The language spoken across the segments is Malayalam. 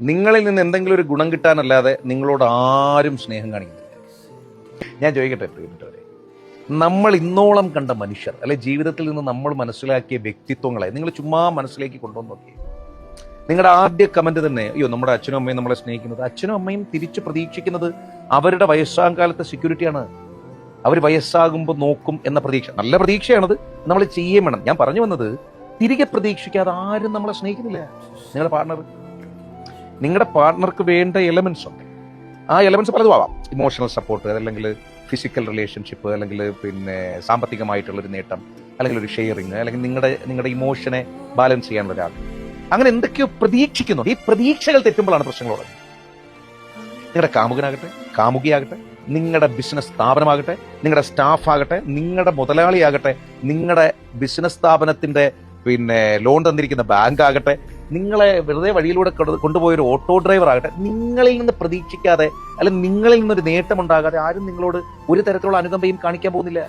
നിങ്ങളിൽ നിന്ന് എന്തെങ്കിലും ഒരു ഗുണം കിട്ടാനല്ലാതെ നിങ്ങളോട് ആരും സ്നേഹം കാണിക്കുന്നില്ല. ഞാൻ ചോദിക്കട്ടെ പ്രിയപ്പെട്ടവരെ? നമ്മൾ ഇന്നോളം കണ്ട മനുഷ്യർ അല്ലെ ജീവിതത്തിൽ നിന്ന് നമ്മൾ മനസ്സിലാക്കിയ വ്യക്തിത്വങ്ങളെ നിങ്ങൾ ചുമ്മാ മനസ്സിലേക്ക് കൊണ്ടുവന്ന് നോക്കിയേ. നിങ്ങളുടെ ആദ്യ കമന്റ് തന്നെ അയ്യോ നമ്മുടെ അച്ഛനും അമ്മയും നമ്മളെ സ്നേഹിക്കുന്നത്. അച്ഛനും അമ്മയും തിരിച്ചു പ്രതീക്ഷിക്കുന്നത് അവരുടെ വയസ്സാം കാലത്തെ സെക്യൂരിറ്റിയാണ് അവർ വയസ്സാകുമ്പോൾ നോക്കും എന്ന പ്രതീക്ഷ. നല്ല പ്രതീക്ഷയാണത്. നമ്മൾ ചെയ്യേ വേണം ഞാൻ പറഞ്ഞു വന്നത് തിരികെ പ്രതീക്ഷിക്കാതെ ആരും നമ്മളെ സ്നേഹിക്കുന്നില്ല. നിങ്ങളുടെ പാർട്ണർ നിങ്ങളുടെ പാർട്ട്ണർക്ക് വേണ്ട എലമെന്റ്സ് ഉണ്ട്. ആ എലമെന്റ്സ് പലതും ആവാം ഇമോഷണൽ സപ്പോർട്ട് അല്ലെങ്കിൽ ഫിസിക്കൽ റിലേഷൻഷിപ്പ് അല്ലെങ്കിൽ പിന്നെ സാമ്പത്തികമായിട്ടുള്ളൊരു നേട്ടം അല്ലെങ്കിൽ ഒരു ഷെയറിങ് അല്ലെങ്കിൽ നിങ്ങളുടെ നിങ്ങളുടെ ഇമോഷനെ ബാലൻസ് ചെയ്യാനുള്ള ഒരാൾ അങ്ങനെ എന്തൊക്കെയോ പ്രതീക്ഷിക്കുന്നു. ഈ പ്രതീക്ഷകൾ തെറ്റുമ്പോഴാണ് പ്രശ്നങ്ങളുള്ളത് നിങ്ങളുടെ കാമുകനാകട്ടെ കാമുകിയാകട്ടെ നിങ്ങളുടെ ബിസിനസ് സ്ഥാപനമാകട്ടെ നിങ്ങളുടെ സ്റ്റാഫ് ആകട്ടെ നിങ്ങളുടെ മുതലാളിയാകട്ടെ നിങ്ങളുടെ ബിസിനസ് സ്ഥാപനത്തിന്റെ പിന്നെ ലോൺ തന്നിരിക്കുന്ന ബാങ്ക് ആകട്ടെ നിങ്ങളെ വെറുതെ വഴിയിലൂടെ കൊണ്ടുപോയ ഒരു ഓട്ടോ ഡ്രൈവർ ആകട്ടെ നിങ്ങളിൽ നിന്ന് പ്രതീക്ഷിക്കാതെ അല്ലെങ്കിൽ നിങ്ങളിൽ നിന്നൊരു നേട്ടമുണ്ടാകാതെ ആരും നിങ്ങളോട് ഒരു തരത്തിലുള്ള അനുകമ്പയും കാണിക്കാൻ പോകുന്നില്ല.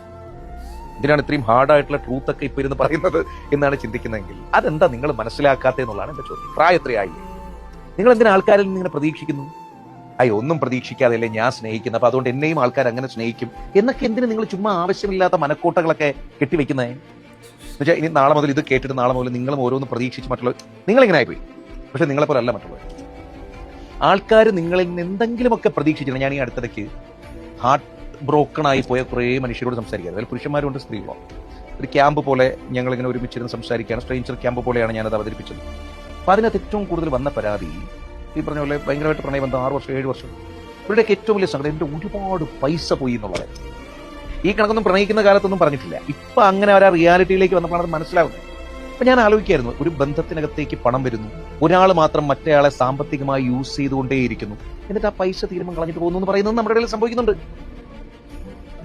ഇതിനാണ് ഇത്രയും ഹാർഡായിട്ടുള്ള ട്രൂത്ത് ഒക്കെ ഇപ്പൊ ഇരുന്ന് പറയുന്നത് എന്നാണ് ചിന്തിക്കുന്നതെങ്കിൽ അതെന്താ നിങ്ങൾ മനസ്സിലാക്കാത്ത എന്നുള്ളതാണ് എന്റെ ചോദ്യം. പ്രായത്രയായില്ലേ നിങ്ങൾ എന്തിനാ ആൾക്കാരിൽ നിന്ന് ഇങ്ങനെ പ്രതീക്ഷിക്കുന്നു? അയ്യോ ഒന്നും പ്രതീക്ഷിക്കാതെയല്ലേ ഞാൻ സ്നേഹിക്കുന്നത്? അപ്പൊ അതുകൊണ്ട് എന്നെയും ആൾക്കാർ അങ്ങനെ സ്നേഹിക്കും? എന്നൊക്കെ എന്തിനു നിങ്ങൾ ചുമ്മാ ആവശ്യമില്ലാത്ത മനക്കോട്ടകളൊക്കെ കെട്ടിവെക്കുന്നേ? എന്നുവെച്ചാൽ ഇനി നാളെ മുതൽ ഇത് കേട്ടിട്ട് നാളെ മുതൽ നിങ്ങളും ഓരോന്ന് പ്രതീക്ഷിച്ച് മറ്റുള്ള നിങ്ങളിങ്ങനെ ആയിപ്പോയി പക്ഷെ നിങ്ങളെപ്പോലെ അല്ല മറ്റുള്ളവർ. ആൾക്കാർ നിങ്ങളിൽ നിന്ന് എന്തെങ്കിലുമൊക്കെ പ്രതീക്ഷിച്ചിട്ടുണ്ട് ഞാൻ ഈ അടുത്തിടയ്ക്ക് ഹാർട്ട് ബ്രോക്കൺ ആയി പോയ കുറേ മനുഷ്യരോട് സംസാരിക്കുക അതിൽ പുരുഷന്മാരുണ്ട് സ്ത്രീകളോ. ഒരു ക്യാമ്പ് പോലെ ഞങ്ങൾ ഇങ്ങനെ ഒരുമിച്ചിരുന്ന് സംസാരിക്കുകയാണ് സ്ട്രെയിഞ്ചർ ക്യാമ്പ് പോലെയാണ് ഞാനത് അവതരിപ്പിച്ചത്. അപ്പോൾ അതിനകത്ത് ഏറ്റവും കൂടുതൽ വന്ന പരാതി ഈ പറഞ്ഞ പോലെ ഭയങ്കരമായിട്ട് പ്രണയബന്ധം ആറ് വർഷം ഏഴ് വർഷം. ഇവരുടെയൊക്കെ ഏറ്റവും വലിയ സങ്കടം എന്റെ ഒരുപാട് പൈസ പോയി എന്നുള്ളത് ഈ കണക്കൊന്നും പ്രണയിക്കുന്ന കാലത്തൊന്നും പറഞ്ഞിട്ടില്ല. ഇപ്പൊ അങ്ങനെ ഒരു റിയാലിറ്റിയിലേക്ക് വന്നപ്പോഴാണ് അത് മനസ്സിലാവുന്നത്. അപ്പൊ ഞാൻ ആലോചിക്കായിരുന്നു ഒരു ബന്ധത്തിനകത്തേക്ക് പണം വരുന്നു. ഒരാൾ മാത്രം മറ്റേയാളെ സാമ്പത്തികമായി യൂസ് ചെയ്തുകൊണ്ടേയിരിക്കുന്നു. എന്നിട്ട് ആ പൈസ തീരുമാനം കളഞ്ഞിട്ട് പോകുന്നു എന്ന് പറയുന്നത് നമ്മുടെ ഇടയിൽ സംഭവിക്കുന്നുണ്ട്.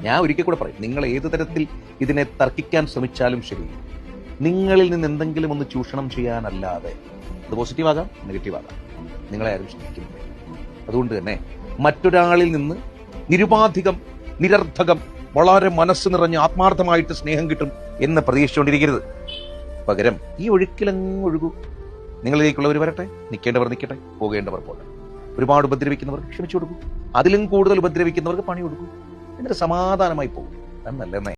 ഞാൻ ഒരിക്കൽ കൂടെ പറയും നിങ്ങൾ ഏത് തരത്തിൽ ഇതിനെ തർക്കിക്കാൻ ശ്രമിച്ചാലും ശരി. നിങ്ങളിൽ നിന്ന് എന്തെങ്കിലും ഒന്ന് ചൂഷണം ചെയ്യാനല്ലാതെ അത് പോസിറ്റീവ് ആകാം നെഗറ്റീവ് ആകാം. നിങ്ങളെ ആരും ശ്രമിക്കുന്നില്ല അതുകൊണ്ട് തന്നെ മറ്റൊരാളിൽ നിന്ന് നിരുപാധികം നിരർത്ഥകം വളരെ മനസ്സ് നിറഞ്ഞ് ആത്മാർത്ഥമായിട്ട് സ്നേഹം കിട്ടും എന്ന് പ്രതീക്ഷിച്ചുകൊണ്ടിരിക്കരുത്. പകരം ഈ ഒഴുക്കിലങ്ങ് ഒഴുകൂ. നിങ്ങളിലേക്കുള്ളവർ വരട്ടെ നിൽക്കേണ്ടവർ നിൽക്കട്ടെ പോകേണ്ടവർ പോകട്ടെ. ഒരുപാട് ഉപദ്രവിക്കുന്നവർക്ക് ക്ഷമിച്ചു കൊടുക്കും. അതിലും കൂടുതൽ ഉപദ്രവിക്കുന്നവർക്ക് പണി കൊടുക്കും. എന്നിട്ട് സമാധാനമായി പോകും. നല്ലതെന്നേ